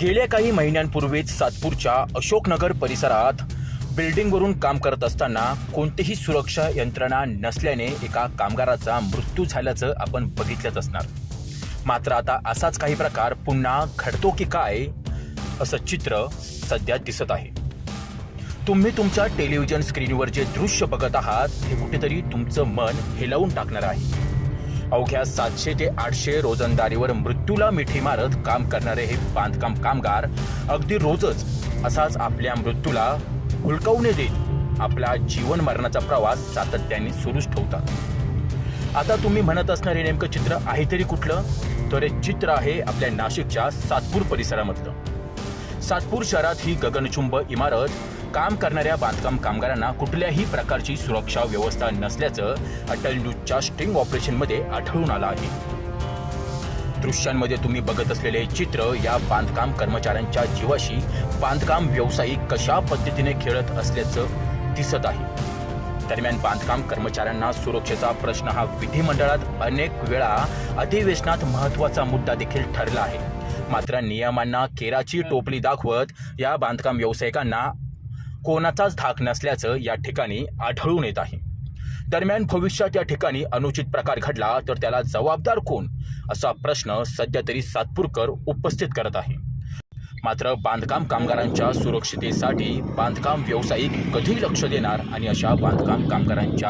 गेल्या काही महिन्यांपूर्वीच सातपूरच्या अशोकनगर परिसरात बिल्डिंगवरून काम करत असताना कोणतीही सुरक्षा यंत्रणा नसल्याने एका कामगाराचा मृत्यू झाल्याचं आपण बघितलंच असणार. मात्र आता असाच काही प्रकार पुन्हा घडतो की काय असं चित्र सध्या दिसत आहे. तुम्ही तुमच्या टेलिव्हिजन स्क्रीनवर जे दृश्य बघत आहात हे कुठेतरी तुमचं मन हेलावून टाकणार आहे. अवघ्या सातशे ते आठशे रोजंदारीवर मृत्यूला मिठी मारत काम करणारे हे बांधकाम कामगार अगदी रोजच असाच आपल्या मृत्यूला हुलकावणे देत आपला जीवन मरणाचा प्रवास सातत्याने सुरूच ठेवतात. आता तुम्ही म्हणत असणारे नेमकं चित्र आहे तरी कुठलं? तर हे चित्र आहे आपल्या नाशिकच्या सातपूर परिसरामधलं. सातपूर शहरात ही गगनचुंब इमारत काम करणाऱ्या बांधकाम कामगारांना कुठल्याही प्रकारची सुरक्षा व्यवस्था नसल्याचं अटल न्यूजच्या स्टिंग ऑपरेशनमध्ये आढळून आलं आहे. दृश्यांमध्ये तुम्ही बघत असलेले चित्र या बांधकाम कर्मचाऱ्यांच्या जीवाशी बांधकाम व्यावसायिक कशा पद्धतीने खेळत असल्याचं दिसत आहे. दरम्यान बांधकाम कर्मचाऱ्यांना सुरक्षेचा प्रश्न हा विधिमंडळात अनेक वेळा अधिवेशनात महत्त्वाचा मुद्दा देखील ठरला आहे. मात्र नियमांना केराची टोपली दाखवत या बांधकाम व्यावसायिकांना कोणाचाच धाक नसल्याचं या ठिकाणी आढळून येत आहे. दरम्यान भविष्यात या ठिकाणी अनुचित प्रकार घडला तर त्याला जबाबदार कोण? असा प्रश्न सध्या तरी सातपूरकर उपस्थित करत आहे. मात्र बांधकाम कामगारांच्या सुरक्षितेसाठी बांधकाम व्यावसायिक कधी लक्ष देणार आणि अशा बांधकाम कामगारांच्या